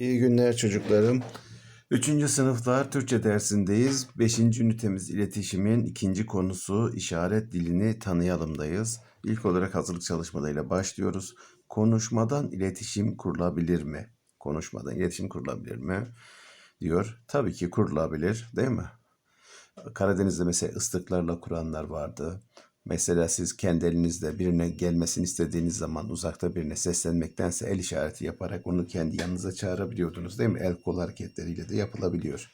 İyi günler çocuklarım. Üçüncü sınıflar Türkçe dersindeyiz. Beşinci ünitemiz iletişimin ikinci konusu işaret dilini tanıyalımdayız. İlk olarak hazırlık çalışmalarıyla başlıyoruz. Konuşmadan iletişim kurulabilir mi? Konuşmadan iletişim kurulabilir mi? Diyor. Tabii ki kurulabilir değil mi? Karadeniz'de mesela ıslıklarla kuranlar vardı. Mesela siz kendi birine gelmesini istediğiniz zaman uzakta birine seslenmektense el işareti yaparak onu kendi yanınıza çağırabiliyordunuz değil mi? El kol hareketleriyle de yapılabiliyor.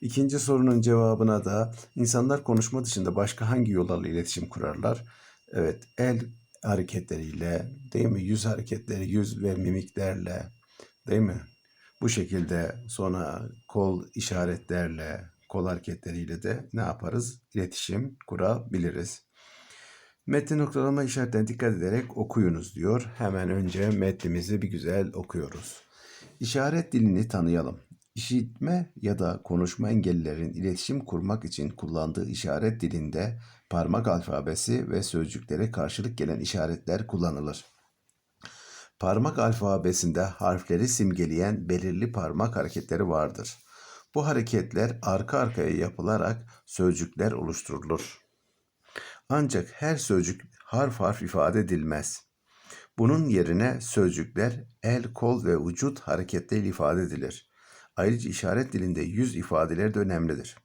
İkinci sorunun cevabına da insanlar konuşma dışında başka hangi yollarla iletişim kurarlar? Evet, el hareketleriyle, değil mi? Yüz hareketleri, yüz ve mimiklerle, değil mi? Bu şekilde sonra kol işaretlerle, kol hareketleriyle de ne yaparız? İletişim kurabiliriz. Metni noktalama işaretlerine dikkat ederek okuyunuz diyor. Hemen önce metnimizi bir güzel okuyoruz. İşaret dilini tanıyalım. İşitme ya da konuşma engellilerin iletişim kurmak için kullandığı işaret dilinde parmak alfabesi ve sözcüklere karşılık gelen işaretler kullanılır. Parmak alfabesinde harfleri simgeleyen belirli parmak hareketleri vardır. Bu hareketler arka arkaya yapılarak sözcükler oluşturulur. Ancak her sözcük harf harf ifade edilmez. Bunun yerine sözcükler el, kol ve vücut hareketleriyle ifade edilir. Ayrıca işaret dilinde yüz ifadeleri de önemlidir.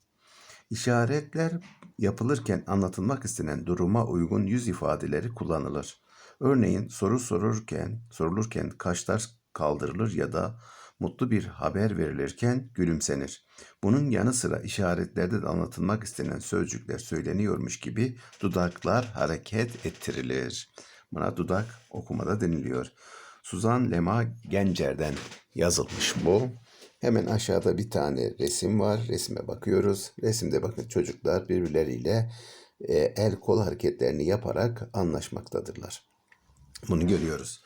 İşaretler yapılırken anlatılmak istenen duruma uygun yüz ifadeleri kullanılır. Örneğin soru sorurken, sorulurken kaşlar kaldırılır ya da mutlu bir haber verilirken gülümsenir. Bunun yanı sıra işaretlerde de anlatılmak istenen sözcükler söyleniyormuş gibi dudaklar hareket ettirilir. Buna dudak okumada deniliyor. Suzan Lema Gencer'den yazılmış bu. Hemen aşağıda bir tane resim var. Resime bakıyoruz. Resimde bakın çocuklar birbirleriyle e, el kol hareketlerini yaparak anlaşmaktadırlar. Bunu görüyoruz.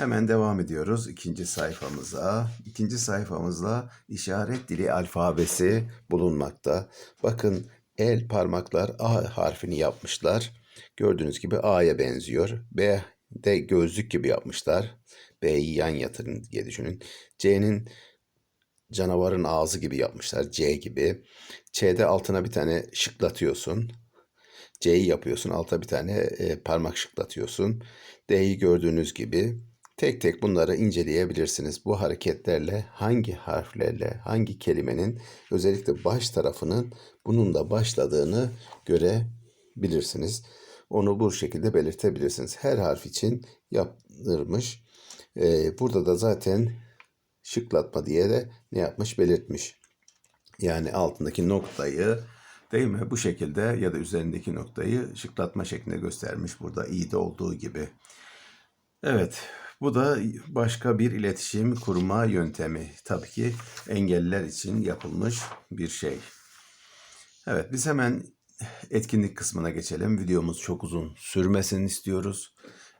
Hemen devam ediyoruz ikinci sayfamıza. İkinci sayfamızda işaret dili alfabesi bulunmakta. Bakın el parmaklar A harfini yapmışlar. Gördüğünüz gibi A'ya benziyor. B de gözlük gibi yapmışlar. B'yi yan yatırın diye düşünün. C'nin canavarın ağzı gibi yapmışlar. C gibi. Ç'de altına bir tane şıklatıyorsun. C'yi yapıyorsun. Alta bir tane e, parmak şıklatıyorsun. D'yi gördüğünüz gibi tek tek bunları inceleyebilirsiniz. Bu hareketlerle hangi harflerle hangi kelimenin özellikle baş tarafının bununla başladığını görebilirsiniz. Onu bu şekilde belirtebilirsiniz. Her harf için yaptırmış. Ee, burada da zaten şıklatma diye de ne yapmış belirtmiş. Yani altındaki noktayı değil mi bu şekilde ya da üzerindeki noktayı şıklatma şeklinde göstermiş burada iyi de olduğu gibi. Evet bu da başka bir iletişim kurma yöntemi. Tabii ki engelliler için yapılmış bir şey. Evet biz hemen etkinlik kısmına geçelim. Videomuz çok uzun sürmesini istiyoruz.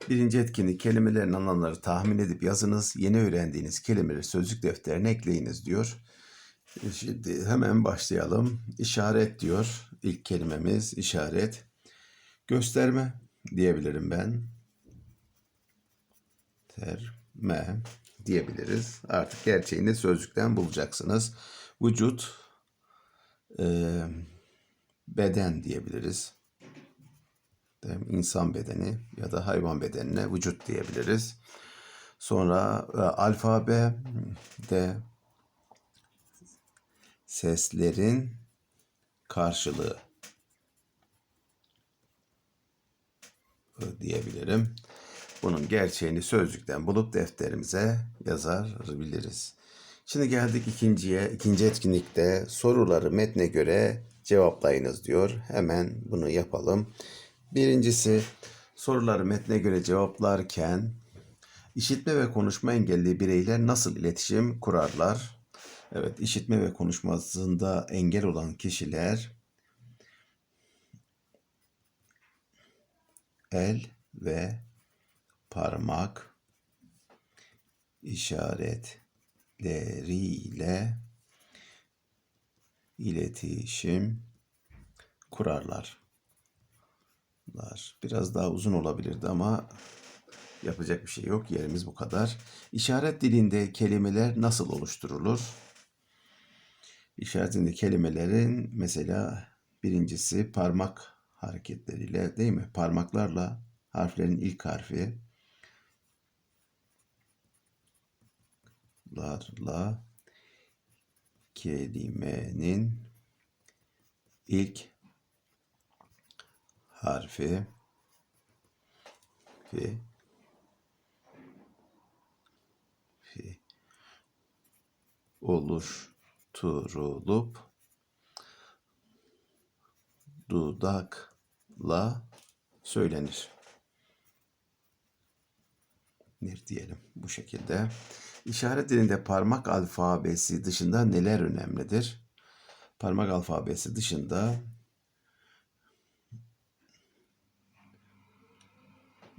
Birinci etkinlik kelimelerin anlamları tahmin edip yazınız. Yeni öğrendiğiniz kelimeleri sözlük defterine ekleyiniz diyor. Şimdi hemen başlayalım. İşaret diyor. İlk kelimemiz işaret. Gösterme diyebilirim ben. Terme diyebiliriz. Artık gerçeğini sözlükten bulacaksınız. Vücut, e, beden diyebiliriz. İnsan bedeni ya da hayvan bedenine vücut diyebiliriz. Sonra e, alfabe de seslerin karşılığı diyebilirim. Bunun gerçeğini sözlükten bulup defterimize yazabiliriz. Şimdi geldik ikinciye. İkinci etkinlikte soruları metne göre cevaplayınız diyor. Hemen bunu yapalım. Birincisi soruları metne göre cevaplarken işitme ve konuşma engelli bireyler nasıl iletişim kurarlar? Evet, işitme ve konuşmasında engel olan kişiler el ve parmak işaretleriyle iletişim kurarlar. Biraz daha uzun olabilirdi ama Yapacak bir şey yok. Yerimiz bu kadar. İşaret dilinde kelimeler nasıl oluşturulur? İşaret dilinde kelimelerin mesela birincisi parmak hareketleriyle değil mi? Parmaklarla harflerin ilk harfi larla kelimenin ilk harfi. Fi. Fi. Oluşturulup dudakla söylenir. Nir diyelim bu şekilde. İşaret dilinde parmak alfabesi dışında neler önemlidir? Parmak alfabesi dışında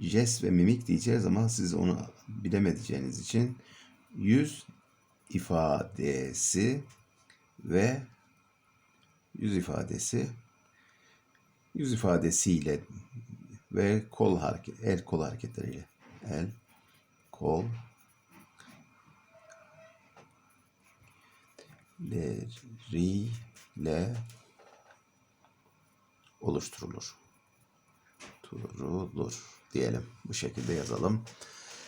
jest ve mimik diyeceğiz ama siz onu bilemeyeceğiniz için yüz ifadesi ve yüz ifadesi yüz ifadesiyle ve kol hareket el kol hareketleriyle el kol leriyle oluşturulur. Turulur diyelim. Bu şekilde yazalım.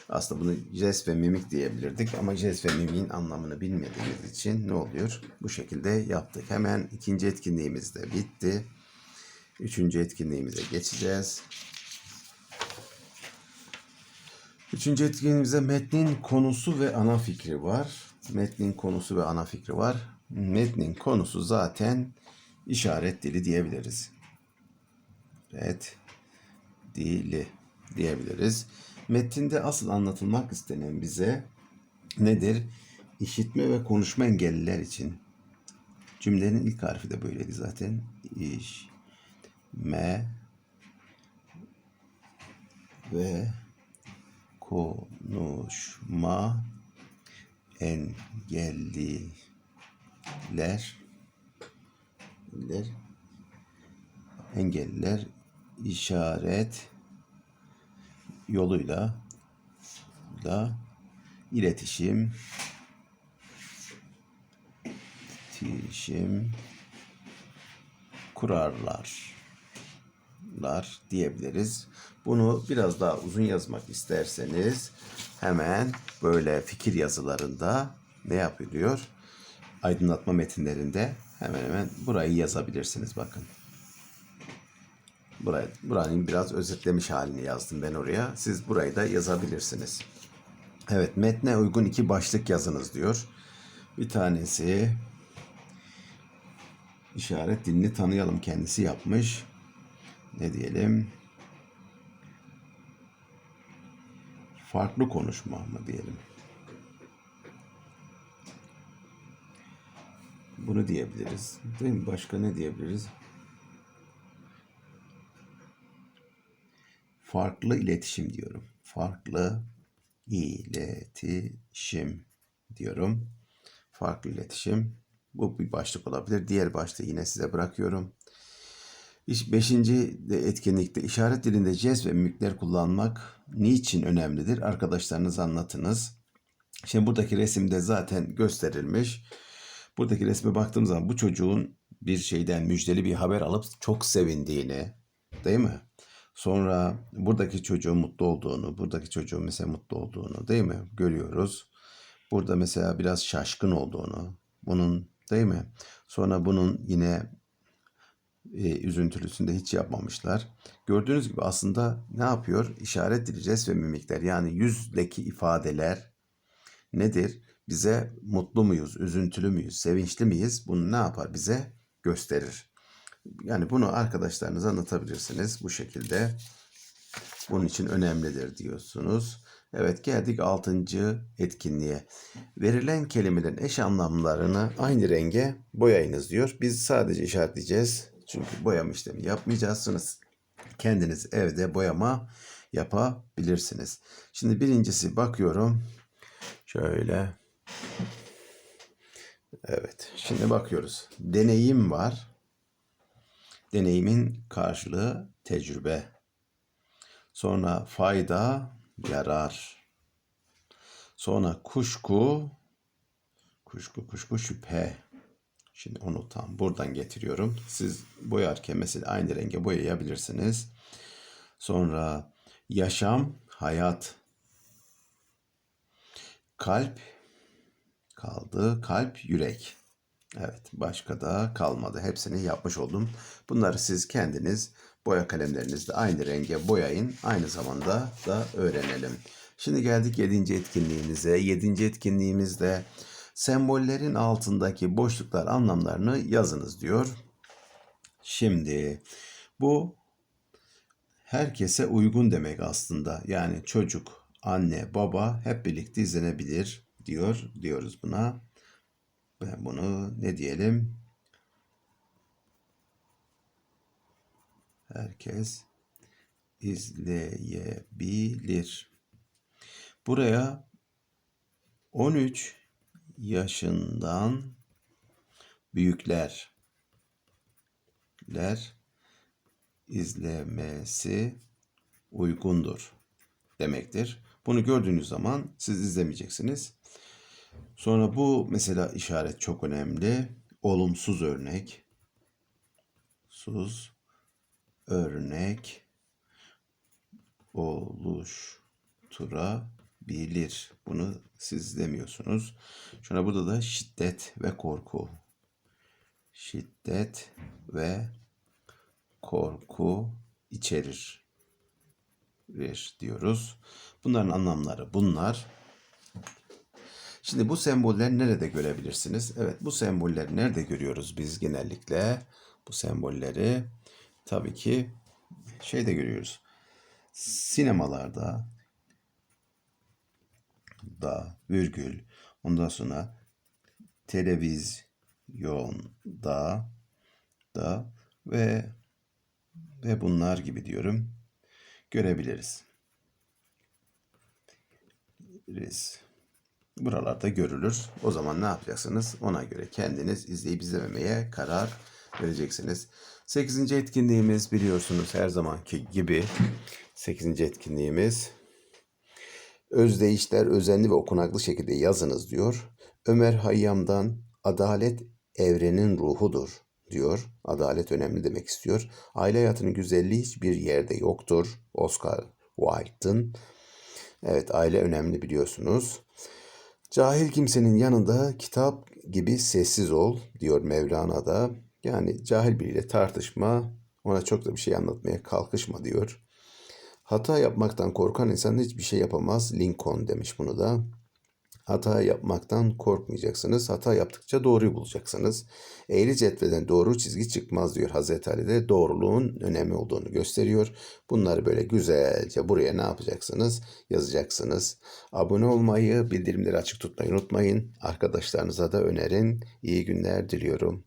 Aslında bunu jest ve mimik diyebilirdik ama jest ve mimiğin anlamını bilmediğimiz için ne oluyor? Bu şekilde yaptık. Hemen ikinci etkinliğimiz de bitti. Üçüncü etkinliğimize geçeceğiz. Üçüncü etkinliğimizde metnin konusu ve ana fikri var. Metnin konusu ve ana fikri var. Metnin konusu zaten işaret dili diyebiliriz. Evet. Dili diyebiliriz. Metinde asıl anlatılmak istenen bize nedir? İşitme ve konuşma engelliler için. Cümlenin ilk harfi de böyleydi zaten. İş, me ve konuşma engelliler ler, engelliler işaret yoluyla da iletişim iletişim kurarlar lar diyebiliriz. Bunu biraz daha uzun yazmak isterseniz hemen böyle fikir yazılarında ne yapılıyor? Aydınlatma metinlerinde hemen hemen burayı yazabilirsiniz bakın. Burayı, buranın biraz özetlemiş halini yazdım ben oraya. Siz burayı da yazabilirsiniz. Evet metne uygun iki başlık yazınız diyor. Bir tanesi işaret dilini tanıyalım kendisi yapmış. Ne diyelim? Farklı konuşma mı diyelim? Bunu diyebiliriz. Değil mi? Başka ne diyebiliriz? Farklı iletişim diyorum. Farklı iletişim diyorum. Farklı iletişim. Bu bir başlık olabilir. Diğer başlığı yine size bırakıyorum. Beşinci etkinlikte işaret dilinde jest ve mimikler kullanmak niçin önemlidir? Arkadaşlarınıza anlatınız. Şimdi buradaki resimde zaten gösterilmiş. Buradaki resme baktığım zaman bu çocuğun bir şeyden müjdeli bir haber alıp çok sevindiğini, değil mi? Sonra buradaki çocuğun mutlu olduğunu, buradaki çocuğun mesela mutlu olduğunu, değil mi? Görüyoruz. Burada mesela biraz şaşkın olduğunu, bunun değil mi? Sonra bunun yine e, üzüntülüsünde hiç yapmamışlar. Gördüğünüz gibi aslında ne yapıyor? İşaret jest ve mimikler yani yüzdeki ifadeler nedir? Bize mutlu muyuz, üzüntülü müyüz, sevinçli miyiz? Bunu ne yapar? Bize gösterir. Yani bunu arkadaşlarınıza anlatabilirsiniz bu şekilde. Bunun için önemlidir diyorsunuz. Evet geldik altıncı etkinliğe. Verilen kelimelerin eş anlamlarını aynı renge boyayınız diyor. Biz sadece işaretleyeceğiz. Çünkü boyama işlemi yapmayacaksınız. Kendiniz evde boyama yapabilirsiniz. Şimdi birincisi bakıyorum. Şöyle. Evet. Şimdi bakıyoruz. Deneyim var. Deneyimin karşılığı tecrübe. Sonra fayda, yarar. Sonra kuşku, kuşku, kuşku, şüphe. Şimdi onu tam buradan getiriyorum. Siz boyarken mesela aynı renge boyayabilirsiniz. Sonra yaşam, hayat. Kalp kaldı. Kalp, yürek. Evet, başka da kalmadı. Hepsini yapmış oldum. Bunları siz kendiniz boya kalemlerinizle aynı renge boyayın. Aynı zamanda da öğrenelim. Şimdi geldik 7. etkinliğimize. 7. etkinliğimizde sembollerin altındaki boşluklar anlamlarını yazınız diyor. Şimdi bu herkese uygun demek aslında. Yani çocuk, anne, baba hep birlikte izlenebilir diyor diyoruz buna. Ben bunu ne diyelim? Herkes izleyebilir. Buraya 13 yaşından büyükler ler izlemesi uygundur demektir. Bunu gördüğünüz zaman siz izlemeyeceksiniz. Sonra bu mesela işaret çok önemli. Olumsuz örnek. Sus örnek oluşturabilir. Bunu siz demiyorsunuz. Şuna burada da şiddet ve korku. Şiddet ve korku içerir diyoruz. Bunların anlamları bunlar. Şimdi bu sembolleri nerede görebilirsiniz? Evet bu sembolleri nerede görüyoruz biz genellikle? Bu sembolleri tabii ki şeyde görüyoruz. Sinemalarda da virgül ondan sonra televizyonda da ve ve bunlar gibi diyorum görebiliriz. Riz. Buralarda görülür. O zaman ne yapacaksınız? Ona göre kendiniz izleyip izlememeye karar vereceksiniz. 8. etkinliğimiz biliyorsunuz her zamanki gibi 8. etkinliğimiz özdeyişler özenli ve okunaklı şekilde yazınız diyor. Ömer Hayyam'dan adalet evrenin ruhudur diyor. Adalet önemli demek istiyor. Aile hayatının güzelliği hiçbir yerde yoktur. Oscar Wilde'ın. Evet aile önemli biliyorsunuz. Cahil kimsenin yanında kitap gibi sessiz ol diyor Mevlana da. Yani cahil biriyle tartışma, ona çok da bir şey anlatmaya kalkışma diyor. Hata yapmaktan korkan insan hiçbir şey yapamaz. Lincoln demiş bunu da. Hata yapmaktan korkmayacaksınız. Hata yaptıkça doğruyu bulacaksınız. Eğri cetveden doğru çizgi çıkmaz diyor Hazreti Ali de doğruluğun önemli olduğunu gösteriyor. Bunları böyle güzelce buraya ne yapacaksınız? Yazacaksınız. Abone olmayı, bildirimleri açık tutmayı unutmayın. Arkadaşlarınıza da önerin. İyi günler diliyorum.